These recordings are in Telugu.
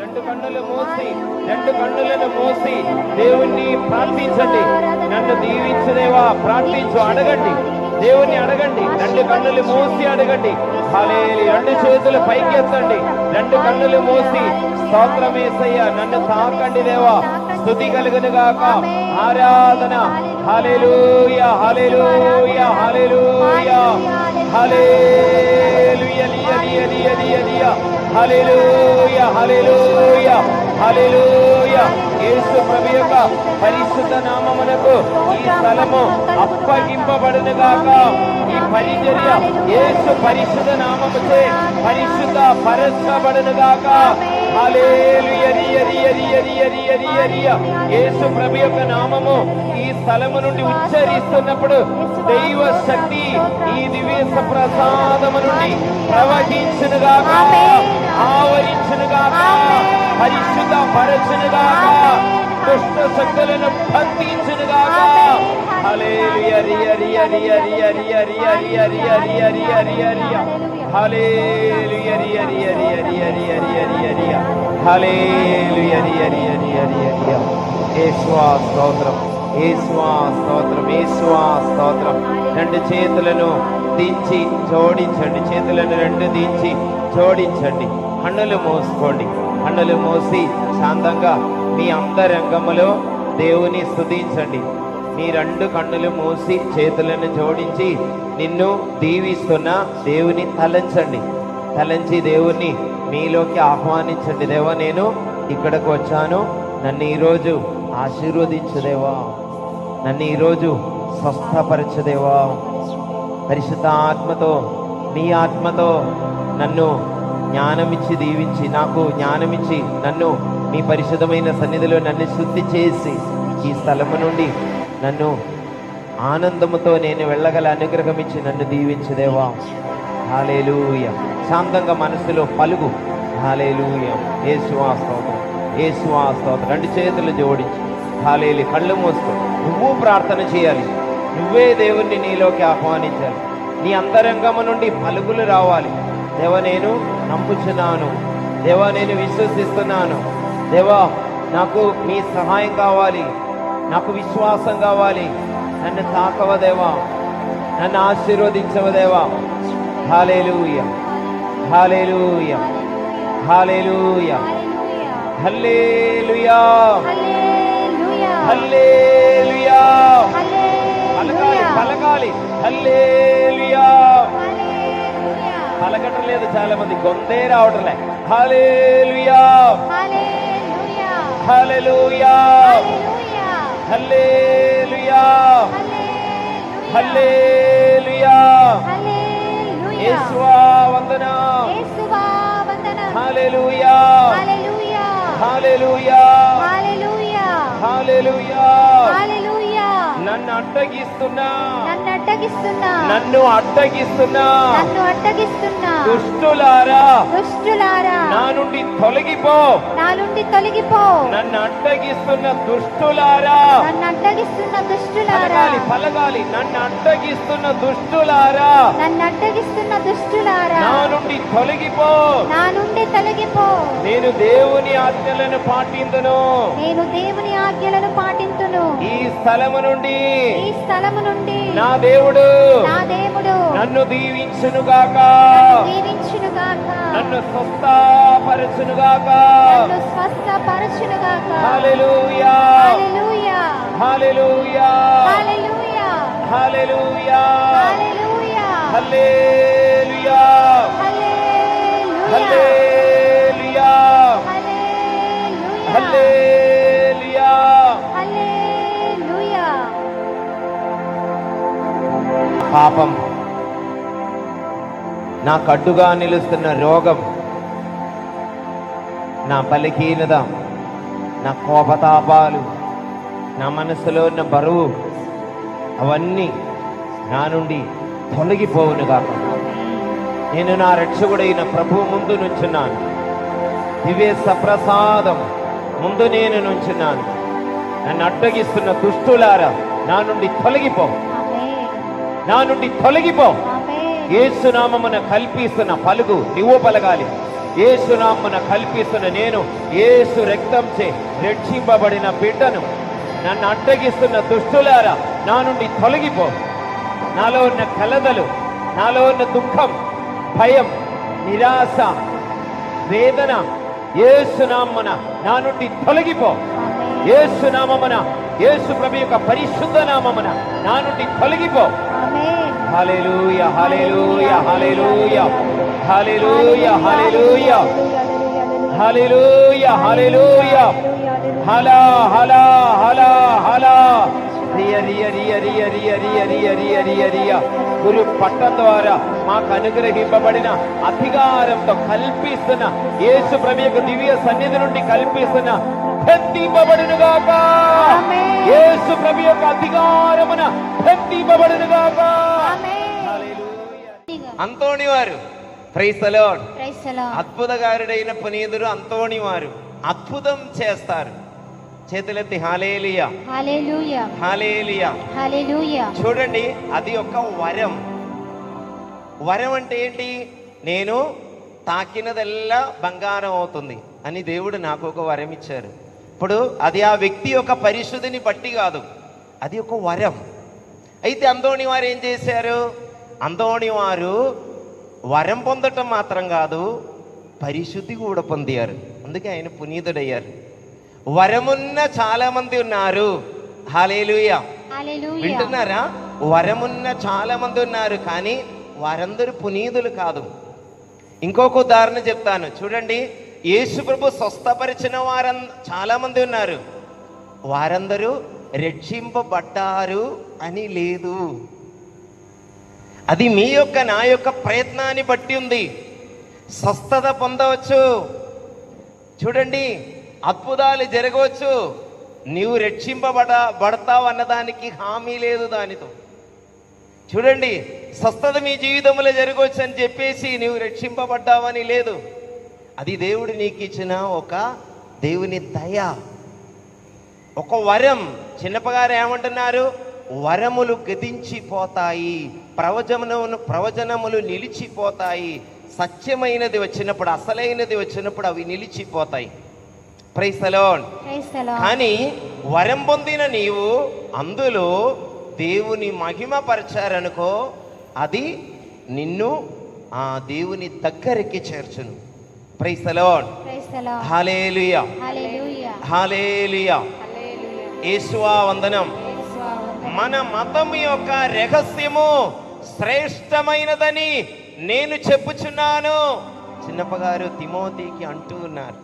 రెండు కన్నులు మోసి రెండు కన్నులను మోసి దేవుణ్ణి ప్రార్థించండి. నన్ను దీవించదేవా ప్రార్థించు అడగండి. దేవుణ్ణి అడగండి. రెండు కన్నులు మోసి అడగండి. హాలేలి రెండు చేతులు పైకి ఎత్తండి రెండు కన్నులు మూసి స్తోత్రమేసయ్య నన్ను తాకండి దేవా. స్థుతి కలుగును గాక. ఆరాధన. హల్లెలూయ హల్లెలూయ హల్లెలూయ హల్లెలూయ లియ లియ లియ యేసు ప్రభు యొక్క పరిశుద్ధ నామమునకు ఈ స్థలము అప్పగింపబడును గాక ఈ పరిచర్య యేసు పరిశుద్ధ నామముచే పరిశుద్ధ పరచబడును గాక యేసు ప్రభు యొక్క నామము ఈ స్థలము నుండి ఉచ్చరిస్తున్నప్పుడు దైవ శక్తి ఈ దివ్య ప్రసాదము నుండి ప్రవహించునుగాక ఆవరించునుగాక పరిశుద్ధ పరచునుగాక దుష్ట శక్తులను బంధించునుగాక హల్లెలూయా రియ రియ రియ రియ రియ రియ రియ రియ రియ రియ రియ రియ హల్లెలూయా రియ రియ రియ రియ రియ రియ రియ రియ హల్లెలూయా రియ రియ రియ రియ రియ యేసువా స్తోత్రం యేసువా స్తోత్రం యేసువా స్తోత్రం రెండు చేతులను దించి జోడించండి చేతులను రెండు దించి జోడించండి కన్నులు మూసుకోండి కన్నులు మూసి శాంతంగా మీ అంతరంగములో దేవుని స్తుతించండి మీ రెండు కన్నులు మూసి చేతులను జోడించి నిన్ను దీవిస్తున్న దేవుని తలంచండి. తలంచి దేవుణ్ణి మీలోకి ఆహ్వానించండి. దేవా నేను ఇక్కడికి వచ్చాను. నన్ను ఈరోజు ఆశీర్వదించదేవా నన్ను ఈరోజు స్వస్థపరచదేవా పరిశుద్ధ ఆత్మతో మీ ఆత్మతో నన్ను జ్ఞానమిచ్చి దీవించి నాకు జ్ఞానమిచ్చి నన్ను మీ పరిశుద్ధమైన సన్నిధిలో నన్ను శుద్ధి చేసి ఈ స్థలము నుండి నన్ను ఆనందముతో నేను వెళ్ళగల అనుగ్రహమిచ్చి నన్ను దీవించదేవా. హాలేలూయ. శాంతంగా మనసులో పలుగు. హాలేలూయ. ఏ స్తోత్రం. ఏ స్తోత్రం. రెండు చేతులు జోడించి. హాలేలి కళ్ళు మూసుకో. నువ్వు ప్రార్థన చేయాలి. నువ్వే దేవుణ్ణి నీలోకి ఆహ్వానించాలి. నీ అంతరంగము నుండి పలుకులు రావాలి. దేవ నేను నమ్ముచున్నాను. దేవా నేను విశ్వసిస్తున్నాను. దేవా నాకు మీ సహాయం కావాలి. నాకు విశ్వాసం కావాలి. నన్ను తాకవ దేవా. నన్ను ఆశీర్వదించవ దేవా. Hallelujah hallelujah hallelujah hallelujah. Hallelujah. పలకాలి పలకాలి. హల్లేలుయా. పలకటం లేదు చాలా మంది గొంతే రావటంలే హల్లేలుయా. హల్లెలూయా. హల్లేలుయా. హల్లేలుయా. యేసువా వందనం. హల్లెలూయా. హల్లెలూయా. హల్లెలూయా. నన్ను అడ్డగిస్తున్నా నన్ను అడ్డగిస్తున్నా నన్ను అడ్డగిస్తున్నా నన్ను అడ్డగిస్తున్నా దుష్టులారా. దుష్టులారా. నా నుండి తొలగిపో. నా నుండి తొలగిపో. నన్ను అడ్డగిస్తున్న దుష్టులారా. నన్ను అడ్డగిస్తున్న దుష్టులారా. పలగాలి నన్ను అడ్డగిస్తున్న దుష్టులారా. నన్ను అడ్డగిస్తున్న దుష్టులారా. నా నుండి తొలగిపో. నా నుండి తొలగిపో. నేను దేవుని ఆజ్ఞలను పాటిందును నేను దేవుని ఆజ్ఞలను పాటింతును. ఈ స్థలము నుండి ఈ స్థలము నుండి నా దేవుడు. నా దేవుడు. నన్ను దీవించునుగాక దీవించునుగాక నన్ను స్వస్థపరచునుగాక నన్ను స్వస్థపరచునుగాక హల్లెలూయా. హల్లెలూయా. హల్లెలూయా. హల్లెలూయా. హల్లెలూయా. హల్లెలూయా. హల్లెలూయా. హల్లెలూయా. హల్లెలూయా. పాపం. నా కడ్డుగా నిలుస్తున్న రోగం నా బలహీనత నా కోపతాపాలు నా మనసులో ఉన్న బరువు అవన్నీ నా నుండి తొలగిపోవును కాక నేను నా రక్షకుడైన ప్రభు ముందు నుంచున్నాను. దివ్య సప్రసాదం ముందు నేను నుంచున్నాను. నన్ను అడ్డగిస్తున్న దుష్టులారా నా నుండి తొలగిపో. నా నుండి తొలగిపో. ఏసునామమున కల్పిస్తున్న పలుగు నువ్వు పలగాలి ఏసునామన కల్పిస్తున్న నేను ఏసు రక్తంచే రక్షింపబడిన బిడ్డను నన్ను అడ్డగిస్తున్న దుష్టులారా నా నుండి తొలగిపో. నాలో ఉన్న కలదలు నాలో ఉన్న దుఃఖం భయం నిరాశ వేదన ఏసునామన నా నుండి తొలగిపో. ఏసునామమున యేసు ప్రభు యొక్క పరిశుద్ధ నామమున నా నుండి తొలగిపో. ఆమేన్. హల్లెలూయ. హల్లెలూయ హల్లెలూయ హల్లెలూయ హల్లెలూయ హల్లెలూయ హల్లెలూయ హలా హలా హలా హలా. రియ రియ రియ రియ రియ రియ రియ రియ రియ రియ. గురు పట్టం ద్వారా మాకు అనుగ్రహింపబడిన అధికారంతో కల్పిస్తున్న యేసు ప్రభు యొక్క దివ్య సన్నిధి నుండి కల్పిస్తున్న బంధింపబడును గాక ఆమేన్. యేసు ప్రభు యొక్క అధికారమున. అంతోని వారు. Praise the lord Praise the Lord. అద్భుతగారుడైన పునీతుడు అంతోని వారు. అద్భుతం చేస్తారు. చేతులెత్తి హాలేలియా. హాలేలియా. చూడండి అది ఒక వరం. వరం అంటే ఏంటి? నేను తాకినదల్లా బంగారం అవుతుంది అని దేవుడు నాకు ఒక వరం ఇచ్చారు. ఇప్పుడు అది ఆ వ్యక్తి యొక్క పరిశుద్ధిని బట్టి కాదు. అది ఒక వరం. అయితే అందోని వారు ఏం చేశారు? అందోని వారు వరం పొందటం మాత్రం కాదు పరిశుద్ధి కూడా పొందారు. అందుకే ఆయన పునీతుడయ్యారు. వరమున్న చాలా మంది ఉన్నారు. హాలేలుయా. వింటున్నారా? వరమున్న చాలా మంది ఉన్నారు కానీ వారందరూ పునీతులు కాదు. ఇంకొక ఉదాహరణ చెప్తాను. చూడండి యేసు ప్రభు స్వస్థపరిచిన వారం చాలామంది ఉన్నారు. వారందరూ రక్షింపబడ్డారు అని లేదు. అది మీ యొక్క నా యొక్క ప్రయత్నాన్ని బట్టి ఉంది. స్వస్థత పొందవచ్చు. చూడండి అద్భుతాలు జరగవచ్చు. నీవు రక్షింపబడ పడతావు అన్నదానికి హామీ లేదు దానితో. చూడండి స్వస్థత మీ జీవితంలో జరగవచ్చు అని చెప్పేసి నీవు రక్షింపబడ్డావని లేదు. అది దేవుడు నీకు ఇచ్చిన ఒక దేవుని దయ ఒక వరం. చిన్నప్పగారు ఏమంటున్నారు? వరములు గతించిపోతాయి ప్రవచనమును ప్రవచనములు నిలిచిపోతాయి. సత్యమైనది వచ్చినప్పుడు అసలైనది వచ్చినప్పుడు అవి నిలిచిపోతాయి. ప్రైసలోన్. కానీ వరం పొందిన నీవు అందులో దేవుని మహిమ పరిచారనుకో అది నిన్ను ఆ దేవుని దగ్గరికి చేర్చును. Lord. Hallelujah Hallelujah. Hallelujah Hallelujah. యేసువా వందనం మన మతం యొక్క రహస్యము శ్రేష్టమైనదని నేను చెప్పుచున్నాను. చిన్నప్పగారు తిమోతికి అంటూ ఉన్నారు.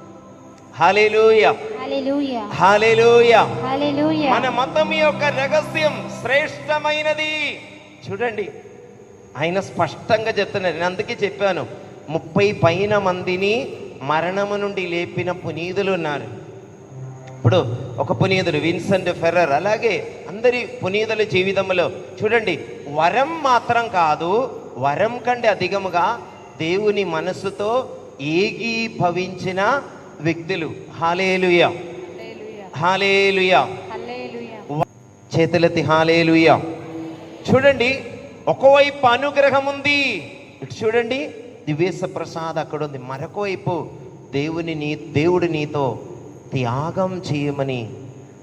మన మతం యొక్క రహస్యం శ్రేష్టమైనది చూడండి. ఆయన స్పష్టంగా చెప్తున్నారు. నేను అందుకే చెప్పాను. ముప్పై పైన మందిని మరణము నుండి లేపిన పునీతులు ఉన్నారు. ఇప్పుడు ఒక పునీతుడు విన్సెంట్ ఫెర్రర్ అలాగే అందరి పునీతుల జీవితంలో చూడండి వరం మాత్రం కాదు వరం కంటే అధికముగా దేవుని మనసుతో ఏకీభవించిన వ్యక్తులు. హాలేలుయ. హాలేలుయ. చేతులెత్తి హాలేలుయ. చూడండి ఒకవైపు అనుగ్రహం ఉంది ఇటు చూడండి దివేశ ప్రసాద్ అక్కడ ఉంది మరొక వైపు దేవుని నీ దేవుడు నీతో త్యాగం చేయమని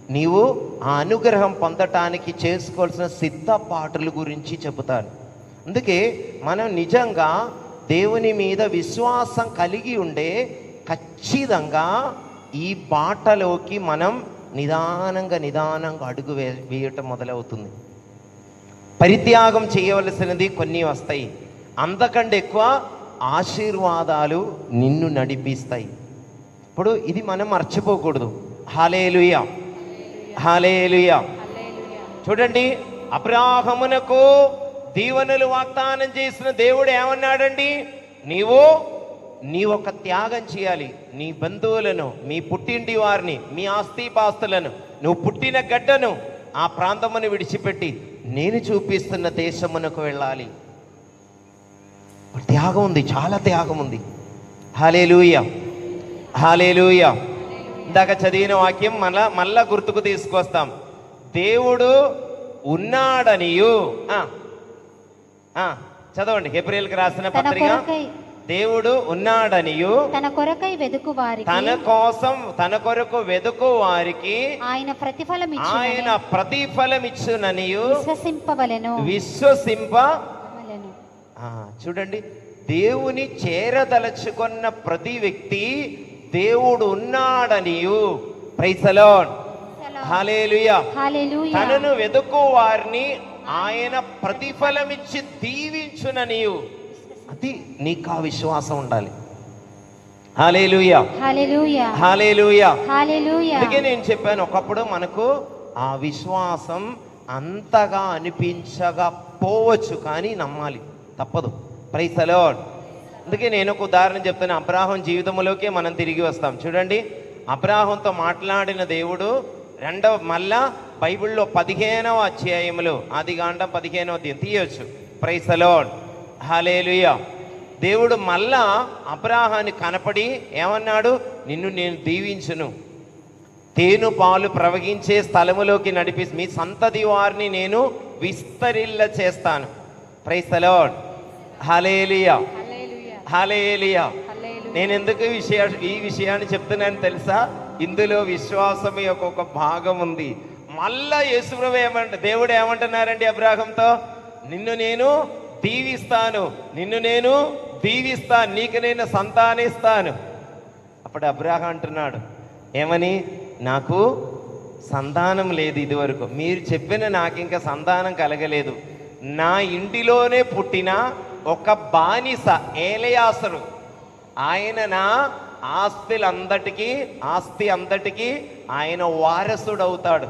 నీవు ఆ అనుగ్రహం పొందటానికి చేసుకోవాల్సిన సిద్ధపాటుల గురించి చెబుతాను. అందుకే మనం నిజంగా దేవుని మీద విశ్వాసం కలిగి ఉండే ఖచ్చితంగా ఈ బాటలోకి మనం నిదానంగా నిదానంగా అడుగు వే వేయటం మొదలవుతుంది. పరిత్యాగం చేయవలసినది కొన్ని వస్తాయి. అంతకంటే ఎక్కువ ఆశీర్వాదాలు నిన్ను నడిపిస్తాయి. ఇప్పుడు ఇది మనం మర్చిపోకూడదు. హాలేలుయ. హాలేలుయ. చూడండి అబ్రాహమునకు దీవెనలు వాగ్దానం చేసిన దేవుడు ఏమన్నాడండి? నీవు నీ ఒక త్యాగం చేయాలి. నీ బంధువులను మీ పుట్టింటి వారిని మీ ఆస్తిపాస్తులను నువ్వు పుట్టిన గడ్డను ఆ ప్రాంతమును విడిచిపెట్టి నేను చూపిస్తున్న దేశమునకు వెళ్ళాలి. త్యాగం ఉంది చాలా త్యాగం ఉంది. Hallelujah hallelujah. ఇందాక చదివిన వాక్యం మళ్ళా మళ్ళా గుర్తుకు తీసుకొస్తాం. దేవుడు ఉన్నాడనియు. చదవండి ఏప్రిల్కి రాసిన పత్రిక. దేవుడు ఉన్నాడనియు. తన కొరకై వెదుకు వారికి తన కోసం తన కొరకు వెదుకు వారికి ఆయన ప్రతిఫలం ఆయన ప్రతిఫలం ఇచ్చుననియు విశ్వసింపవలెను. విశ్వసింప చూడండి దేవుని చేరదలుచుకున్న ప్రతి వ్యక్తి దేవుడు ఉన్నాడనియు. ప్రైసలోన్. తనను వెతుకు వారిని ఆయన ప్రతిఫలమిచ్చి దీవించుననియు. అది నీకు ఆ విశ్వాసం ఉండాలి. అందుకే నేను చెప్పాను ఒకప్పుడు మనకు ఆ విశ్వాసం అంతగా అనిపించకపోవచ్చు కానీ నమ్మాలి. తప్పదు. ప్రైస్ ప్రైసలో అందుకే నేను ఒక ఉదాహరణ చెప్తాను అబ్రాహం జీవితంలోకే మనం తిరిగి వస్తాం. చూడండి. అబ్రాహంతో మాట్లాడిన దేవుడు రెండవ మళ్ళా బైబిల్లో పదిహేనవ అధ్యాయములు. ఆదిగాండం పదిహేనవ తీయవచ్చు ప్రైస్ ప్రైసలోడ్ హాలేలుయా దేవుడు మళ్ళా అబ్రాహాన్ని కనపడి ఏమన్నాడు? నిన్ను నేను దీవించును. తేను పాలు ప్రవహించే స్థలములోకి నడిపి మీ సంతతి వారిని నేను విస్తరిల్ల చేస్తాను ప్రైస్ ప్రైసలోడ్ హలేలియా. హలేలియా. నేను ఎందుకు ఈ విషయ ఈ విషయాన్ని చెప్తున్నాను తెలుసా? ఇందులో విశ్వాసం యొక్క ఒక భాగం ఉంది. మళ్ళా యేసుప్రభు ఏమంట దేవుడు ఏమంటున్నారండి అబ్రాహంతో? నిన్ను నేను దీవిస్తాను. నిన్ను నేను దీవిస్తాను. నీకు నేను సంతానిస్తాను. అప్పుడు అబ్రాహం అంటున్నాడు ఏమని? నాకు సంతానం లేదు ఇదివరకు. మీరు చెప్పిన నాకు ఇంకా సంతానం కలగలేదు. నా ఇంటిలోనే పుట్టిన ఒక బానిస ఏలయాసరు ఆయన నా ఆస్తులందటికీ ఆస్తి అంతటికీ ఆయన వారసుడు అవుతాడు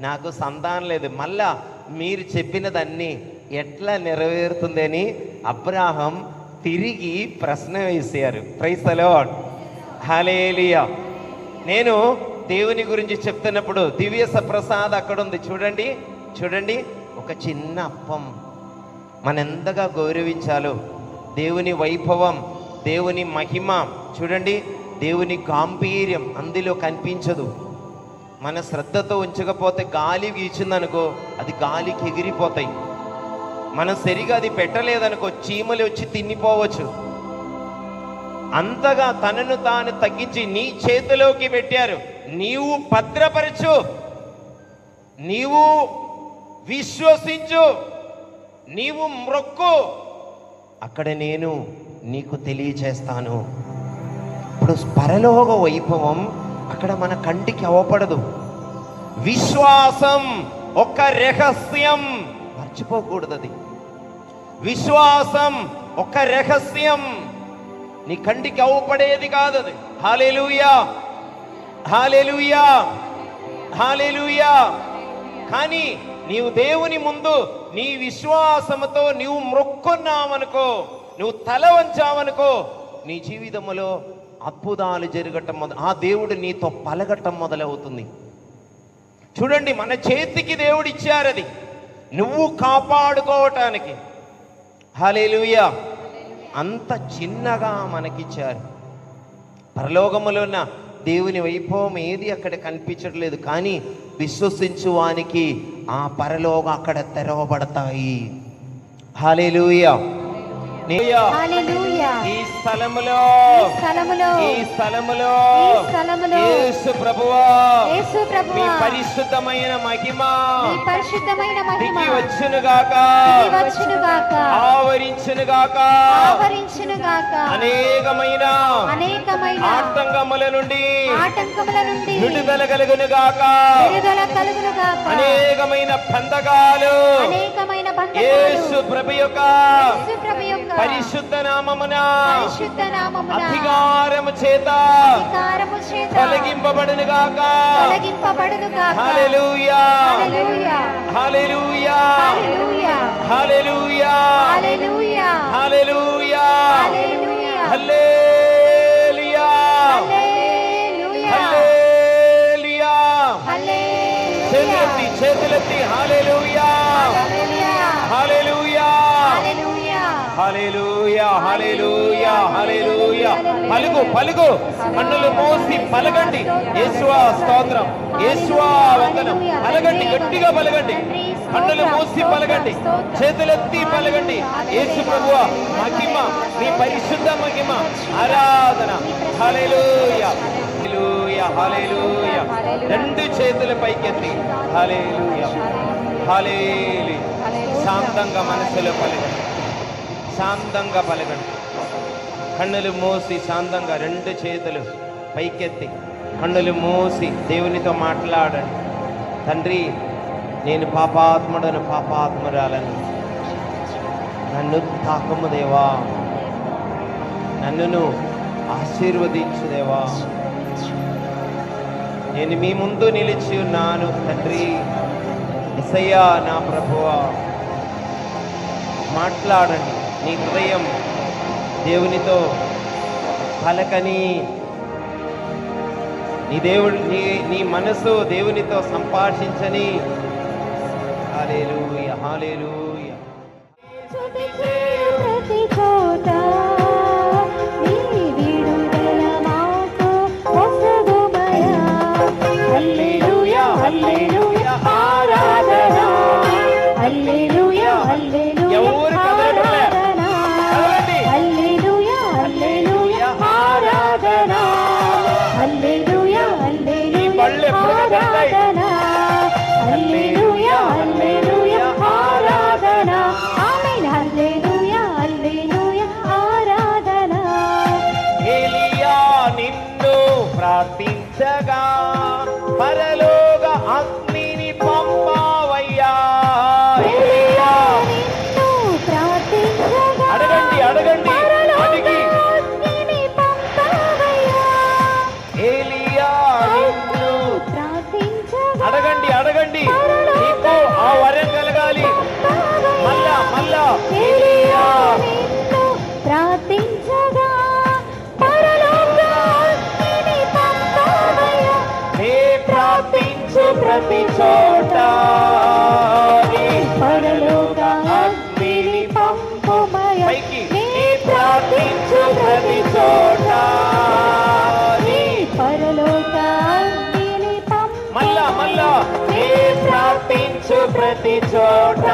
నాకు సంతానం లేదు. మళ్ళా మీరు చెప్పినదన్నీ ఎట్లా నెరవేరుతుందని అబ్రాహం తిరిగి ప్రశ్న వేసారు ప్రైసలవాడ్ హలేలియా నేను దేవుని గురించి చెప్తున్నప్పుడు దివ్య సప్రసాద్ అక్కడ ఉంది చూడండి చూడండి ఒక చిన్న అప్పం. మన ఎంతగా గౌరవించాలో. దేవుని వైభవం దేవుని మహిమ చూడండి దేవుని గాంభీర్యం అందులో కనిపించదు. మన శ్రద్ధతో ఉంచకపోతే గాలి వీచిందనుకో అది గాలికి ఎగిరిపోతాయి. మనం సరిగా అది పెట్టలేదనుకో చీమలు వచ్చి తినిపోవచ్చు అంతగా తనను తాను తగ్గించి నీ చేతిలోకి పెట్టారు. నీవు భద్రపరచు. నీవు విశ్వసించు. నీవు మ్రొక్కు. అక్కడ నేను నీకు తెలియచేస్తాను. ఇప్పుడు పరలోక వైభవం అక్కడ మన కంటికి అవపడదు. విశ్వాసం ఒక రహస్యం. మర్చిపోకూడదు అది విశ్వాసం ఒక రహస్యం. నీ కంటికి అవపడేది కాదు అది హాలేలుయా. హాలేలుయా. హాలేలుయా. కానీ నీవు దేవుని ముందు నీ విశ్వాసముతో నీవు మొక్కున్నావనుకో నువ్వు తల వంచావనుకో నీ జీవితంలో అద్భుతాలు జరగటం మొదలు ఆ దేవుడు నీతో పలగటం మొదలవుతుంది. చూడండి మన చేతికి దేవుడు ఇచ్చారు అది. నువ్వు కాపాడుకోవటానికి. హలేలుయా అంత చిన్నగా మనకిచ్చారు. పరలోకములో ఉన్న దేవుని వైభవం ఏది అక్కడ కనిపించట్లేదు కానీ విశ్వసించు వానికి ఆ పరలోకం అక్కడ తెరవబడతాయి హల్లెలూయా హల్లెలూయా. ఈ స్థలములో. స్థలములో. ఈ స్థలములో. స్థలములో. యేసు ప్రభువా. పరిశుద్ధమైన మహిమ. పరిశుద్ధమైన మహిమ. వచ్చును గాక. వచ్చును గాక. ఆవరించును గాక. ఆవరించును గాక. అనేకమైన. అనేకమైన. ఆటంకముల నుండి. ఆటంకముల నుండి. విడుదల కలుగును గాక. విడుదల కలుగును గాక. అనేకమైన పందగాలు అనేకమైన యేసు ప్రభు యొక్క పరిశుద్ధ నామమున అధికారము చేత తొలగింపబడును గాక. హల్లెలూయా. హల్లెలూయా. హల్లెలూయా. పలుగు పలుగు కన్నులు మోసి పలగండి యేసువా స్తోత్రం. యేసువా వందనం. పలగండి గట్టిగా పలగండి కన్నులు మోసి పలగండి చేతులెత్తి పలగండి యేసు ప్రభువ మహిమ నీ పరిశుద్ధ మహిమ ఆరాధన. రెండు చేతుల పైకెత్తి. హలేలుయా హలేలి శాంతంగా మనసులో పలగండి శాంతంగా పలకండి కన్నులు మూసి శాంతంగా రెండు చేతులు పైకెత్తి కన్నులు మూసి దేవునితో మాట్లాడండి. తండ్రి నేను పాపాత్ముడను పాపాత్మురాలను. నన్ను తాకము దేవా. నన్నును ఆశీర్వదించు దేవా నేను మీ ముందు నిలిచి ఉన్నాను తండ్రి. ఎసయ్యా నా ప్రభువా. మాట్లాడండి. నీ హృదయం దేవునితో పలకని నీ దేవుడు నీ నీ మనసు దేవునితో సంభాషించని. Hallelujah hallelujah. ప్రతి చోట పరలోక అగ్నిని పంపుమయ్యా. పైకి. నీ ప్రార్థించు ప్రతి చోట పరలోక అగ్నిని పంపు మళ్ళా. మళ్ళా నీ ప్రార్థించు ప్రతి చోట.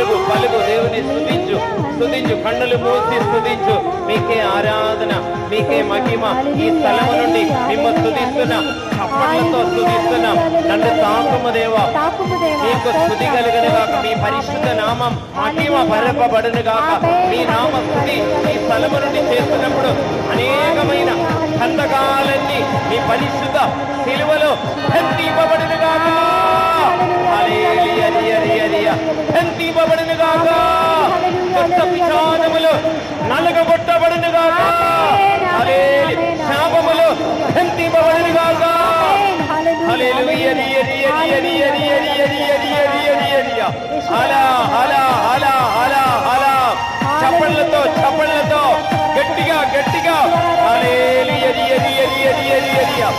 పలుగు పలుగు దేవుని స్తుతించు. స్తుతించు కన్నులు మూసి స్తుతించు. మీకే ఆరాధన మీకే మహిమ. ఈ స్థలము నుండి మిమ్మ స్తుతిస్తున్నా చప్పట్లతో స్తుతిస్తున్నాం నన్ను తాకుము దేవా. మీకు స్థుతి కలుగును గాక మీ పరిశుద్ధ నామం మహిమ పరపబడును గాక మీ నామ స్థుతి ఈ స్థలము నుండి చేస్తున్నప్పుడు అనేకమైన కందకాలన్నీ మీ పరిశుద్ధ సిలువలో గాక శక్తి ఇవ్వబడిన గాక విషాదములు నలగొట్టబడిన గాక అలే శాపములు శక్తి ఇవ్వబడిన గాక చప్పళ్ళతో చప్పళ్ళతో గట్టిగా గట్టిగా అలేలు ఎరియరియరియరియరియరియా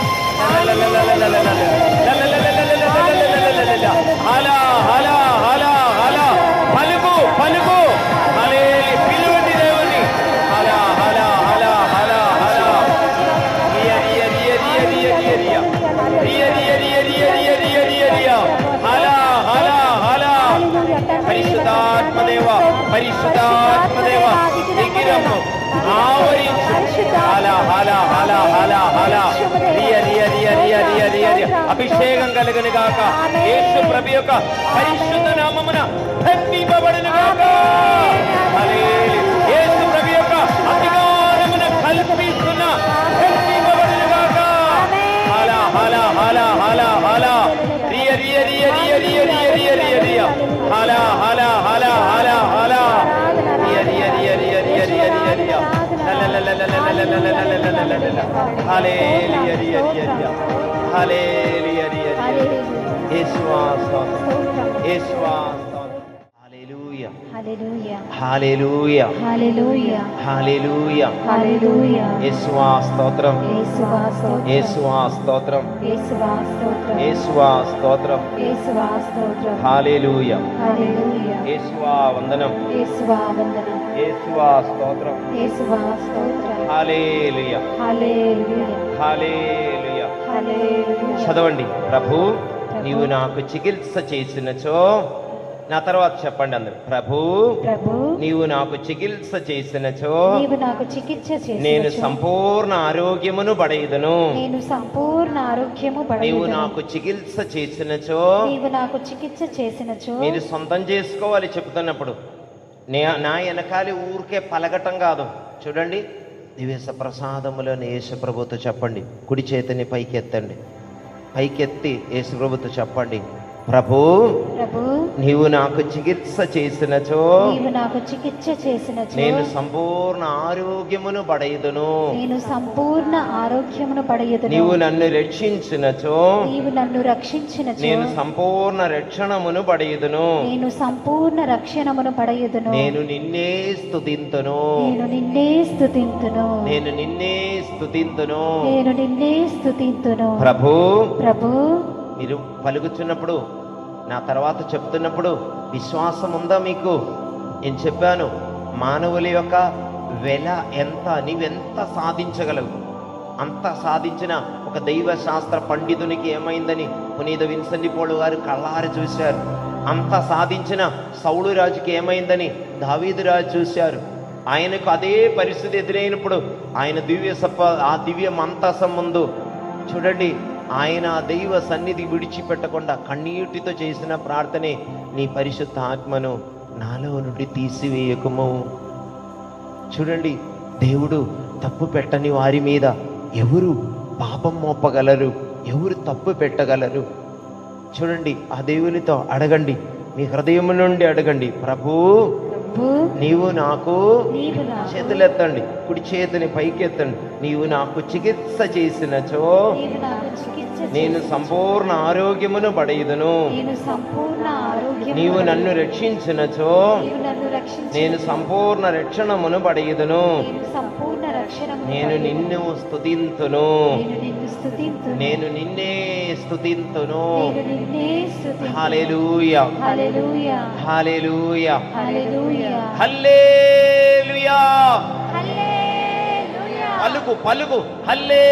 പരിശുദ്ധാത്മദേവ പരിശുദ്ധാത്മദേവ വിഗ്രഹം ആവരിച്ചു. ഹല ഹല ഹല ഹല ഹല. റിയ റിയ റിയ റിയ റിയ റിയ റിയ അഭിഷേകം കലകന് കാക്ക. യേശു പ്രഭു యొక్క పరిశుద్ధ నామమున ధన్యపబడిన కాక హల హల హల హల రియ రియ రియ రియ రియ రియ రియ రియ రియ హల హల హల హల హల రియ రియ రియ రియ రియ రియ రియ రియ లలలలలలలలలలలలలలలలల. హల్లెలూయ రియ రియ రియ హల్లెలూయ రియ రియ రియ. యేసువా స్తోత్రం యేసువా స్తోత్రం చదవండి. ప్రభు. నీవు నాకు చికిత్స చేసినచో నా తర్వాత చెప్పండి అందరు. ప్రభు ప్రభు నీవు నాకు చికిత్స చేసినచో నీవు నాకు చికిత్స నేను సంపూర్ణ ఆరోగ్యమును పడేదను నేను సంపూర్ణ ఆరోగ్యము నీవు నాకు చికిత్స చేసినచో నీవు నాకు చికిత్స చేసినచో మీరు సొంతం చేసుకోవాలి చెప్తున్నప్పుడు నే నా వెనకాలి ఊరికే పలకటం కాదు. చూడండి దివేశ ప్రసాదములను యేసు ప్రభుతో చెప్పండి. కుడి చేతిని పైకెత్తండి. పైకెత్తి యేసు ప్రభుతో చెప్పండి. ప్రభు ప్రభు నీవు నాకు చికిత్స చేసినచో నీవు నాకు చికిత్స చేసినచో నేను సంపూర్ణ ఆరోగ్యమును పడేదును నేను సంపూర్ణ ఆరోగ్యమును పడయదును. నీవు నన్ను రక్షించినచో నీవు నన్ను రక్షించినచో నేను సంపూర్ణ రక్షణమును పడేదును నేను సంపూర్ణ రక్షణమును పడయదును. నేను నిన్నే స్తుతింతును. నేను నిన్నే స్తుతింతును. నేను నిన్నే స్తుతింతును. నేను నిన్నే స్తుతింతును. ప్రభు ప్రభు మీరు పలుకుతున్నప్పుడు నా తర్వాత చెప్తున్నప్పుడు విశ్వాసం ఉందా మీకు? నేను చెప్పాను మానవుల యొక్క వెల ఎంత నీవెంత సాధించగలవు? అంత సాధించిన ఒక దైవ శాస్త్ర పండితునికి ఏమైందని పునీత విన్సెంటి గారు కళ్ళారి చూశారు. అంత సాధించిన సౌడు రాజుకి ఏమైందని దావీదు రాజు చూశారు. ఆయనకు అదే పరిస్థితి ఎదురైనప్పుడు ఆయన దివ్య సప్ప ఆ దివ్య మంతసం ముందు చూడండి ఆయన ఆ దైవ సన్నిధి విడిచిపెట్టకుండా కన్నీటితో చేసిన ప్రార్థనే నీ పరిశుద్ధ ఆత్మను నాలో నుండి తీసివేయకము. చూడండి దేవుడు తప్పు పెట్టని వారి మీద ఎవరు పాపం మోపగలరు? ఎవరు తప్పు పెట్టగలరు? చూడండి ఆ దేవునితో అడగండి మీ హృదయం నుండి అడగండి ప్రభు నీవు నాకు చేతులు ఎత్తండి కుడి చేతిని పైకి ఎత్తండి నీవు నాకు చికిత్స చేసినచో నేను సంపూర్ణ ఆరోగ్యమును పడయుదును. నీవు నన్ను రక్షించినచో నేను సంపూర్ణ రక్షణమును పడేదును నేను నిన్ను స్థుతింతును నేను నిన్నే స్తుతింతును. పలుకు పలుకు. హల్లే